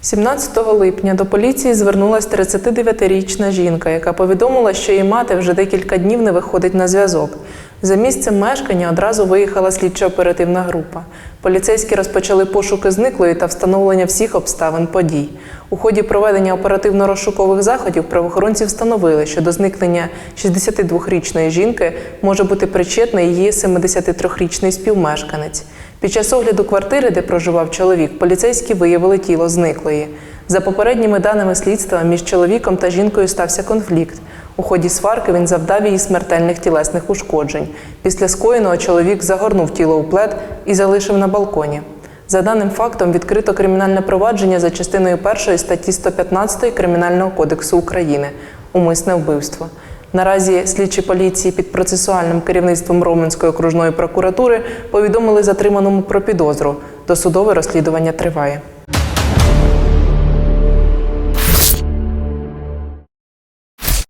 17 липня до поліції звернулася 39-річна жінка, яка повідомила, що її мати вже декілька днів не виходить на зв'язок. За місцем мешкання одразу виїхала слідчо-оперативна група. Поліцейські розпочали пошуки зниклої та встановлення всіх обставин подій. У ході проведення оперативно-розшукових заходів правоохоронці встановили, що до зникнення 62-річної жінки може бути причетний її 73-річний співмешканець. Під час огляду квартири, де проживав чоловік, поліцейські виявили тіло зниклої. За попередніми даними слідства, між чоловіком та жінкою стався конфлікт. У ході сварки він завдав їй смертельних тілесних ушкоджень. Після скоєного чоловік загорнув тіло у плед і залишив на балконі. За даним фактом відкрито кримінальне провадження за частиною 1 статті 115 Кримінального кодексу України умисне вбивство. Наразі слідчі поліції під процесуальним керівництвом Роменської окружної прокуратури повідомили затриманому про підозру. Досудове розслідування триває.